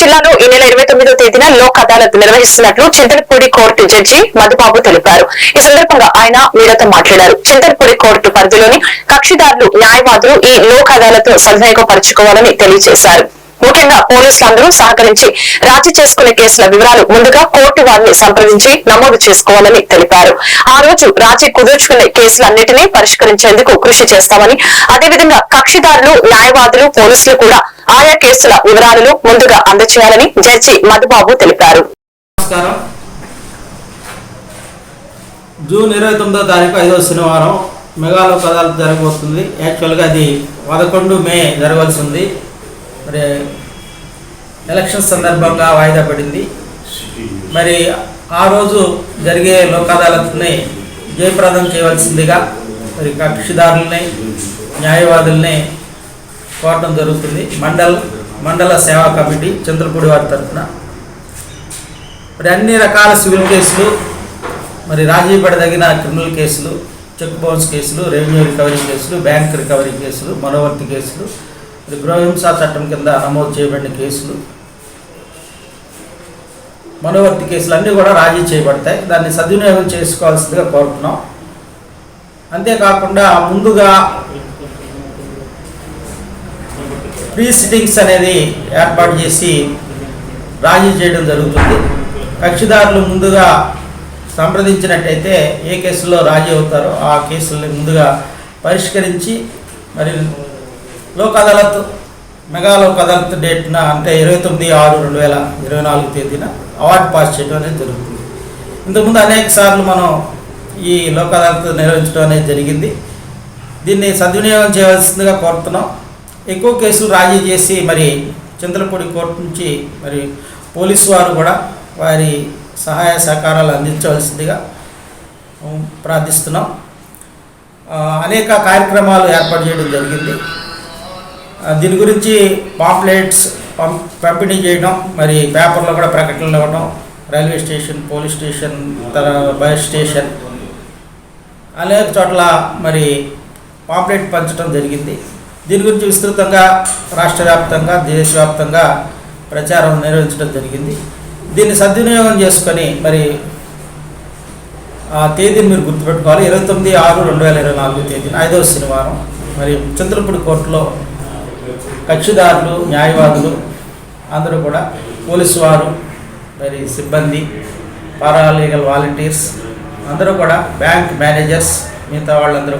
జిల్లాలో ఈ నెల ఇరవై తొమ్మిదో తేదీన లోక్ అదాలత్ నిర్వహిస్తున్నట్లు చింతలపూడి కోర్టు జడ్జి మధుబాబు తెలిపారు. ఈ సందర్భంగా ఆయన మీడియాతో మాట్లాడారు. చింతలపూడి కోర్టు పరిధిలోని కక్షిదారులు న్యాయవాదులు ఈ లోక్ అదాలత్ సద్వినియోగపరచుకోవాలని తెలియజేశారు. ముఖ్యంగా పోలీసులందరూ సహకరించి రాజీ చేసుకునే కేసుల వివరాలు ముందుగా కోర్టు వారిని సంప్రదించి నమోదు చేసుకోవాలని తెలిపారు. ఆ రోజు రాజీ కుదుర్చుకునే కేసులన్నింటినీ పరిష్కరించేందుకు కృషి చేస్తామని అదేవిధంగా కక్షిదారులు న్యాయవాదులు పోలీసులు కూడా ఆయా కేసుల వివరాలను ముందుగా అందచేయాలని జడ్జి మధుబాబు తెలిపారు. జూన్ ఇరవై తొమ్మిదో తారీఖు ఐదో శనివారం మెగాలో అదాలత్ జరగబోతుంది యాక్చువల్గా అది పదకొండు మే జరగాల్సి ఉంది. మరి ఎలక్షన్ సందర్భంగా వాయిదా పడింది. మరి ఆ రోజు జరిగే లోక్ అదాలత్ని జయప్రదం చేయవలసిందిగా మరి కక్షిదారుల్ని న్యాయవాదుల్ని కోరడం జరుగుతుంది. మండల్ మండల సేవా కమిటీ చంద్రపూడి వారి తరఫున. మరి అన్ని రకాల సివిల్ కేసులు మరి రాజీ పడదగిన క్రిమినల్ కేసులు చెక్ బౌన్స్ కేసులు రెవెన్యూ రికవరీ కేసులు బ్యాంక్ రికవరీ కేసులు మనోవర్తి కేసులు మరి గృహహింసా చట్టం కింద నమోదు చేయబడిన కేసులు మనోవర్తి కేసులు అన్నీ కూడా రాజీ చేయబడతాయి. దాన్ని సద్వినియోగం చేసుకోవాల్సిందిగా కోరుతున్నాం. అంతేకాకుండా ముందుగా ప్రీ సిట్టింగ్స్ అనేది ఏర్పాటు చేసి రాజీ చేయడం జరుగుతుంది. కక్షిదారులు ముందుగా సంప్రదించినట్టయితే ఏ కేసులో రాజీ అవుతారో ఆ కేసుల్ని ముందుగా పరిష్కరించి మరి లోక్ అదాలత్ మెగా లోక్ అదాలత్ డేట్న అంటే ఇరవై తొమ్మిది ఆరు రెండు వేల ఇరవై నాలుగు తేదీన అవార్డు పాస్ చేయడం అనేది జరుగుతుంది. ఇంతకుముందు అనేక సార్లు మనం ఈ లోక్ అదాలత్ నిర్వహించడం అనేది జరిగింది. దీన్ని సద్వినియోగం చేయవలసిందిగా కోరుతున్నాం. ఎక్కువ కేసులు రాజీ చేసి మరి చింతలపూడి కోర్టు నుంచి మరి పోలీసు వారు కూడా వారి సహాయ సహకారాలు అందించవలసిందిగా ప్రార్థిస్తున్నాం. అనేక కార్యక్రమాలు ఏర్పాటు చేయడం జరిగింది. దీని గురించి పాంప్లెట్స్ పంపిణీ చేయడం మరి పేపర్లో కూడా ప్రకటనలు ఇవ్వడం రైల్వే స్టేషన్ పోలీస్ స్టేషన్ తర్వాత బస్ స్టేషన్ అనేక చోట్ల మరి పాంప్లెట్ పంచడం జరిగింది. దీని గురించి విస్తృతంగా రాష్ట్ర వ్యాప్తంగా దేశవ్యాప్తంగా ప్రచారం నిర్వహించడం జరిగింది. దీన్ని సద్వినియోగం చేసుకొని మరి ఆ తేదీని మీరు గుర్తుపెట్టుకోవాలి. ఇరవై తొమ్మిది ఆరు రెండు వేల ఇరవై నాలుగు తేదీన ఐదవ శనివారం మరి చంద్రపూడి కోర్టులో కక్షిదారులు న్యాయవాదులు అందరూ కూడా పోలీసు వారు మరి సిబ్బంది పారాలీగల్ వాలంటీర్స్ అందరూ కూడా బ్యాంక్ మేనేజర్స్ మిగతా వాళ్ళందరూ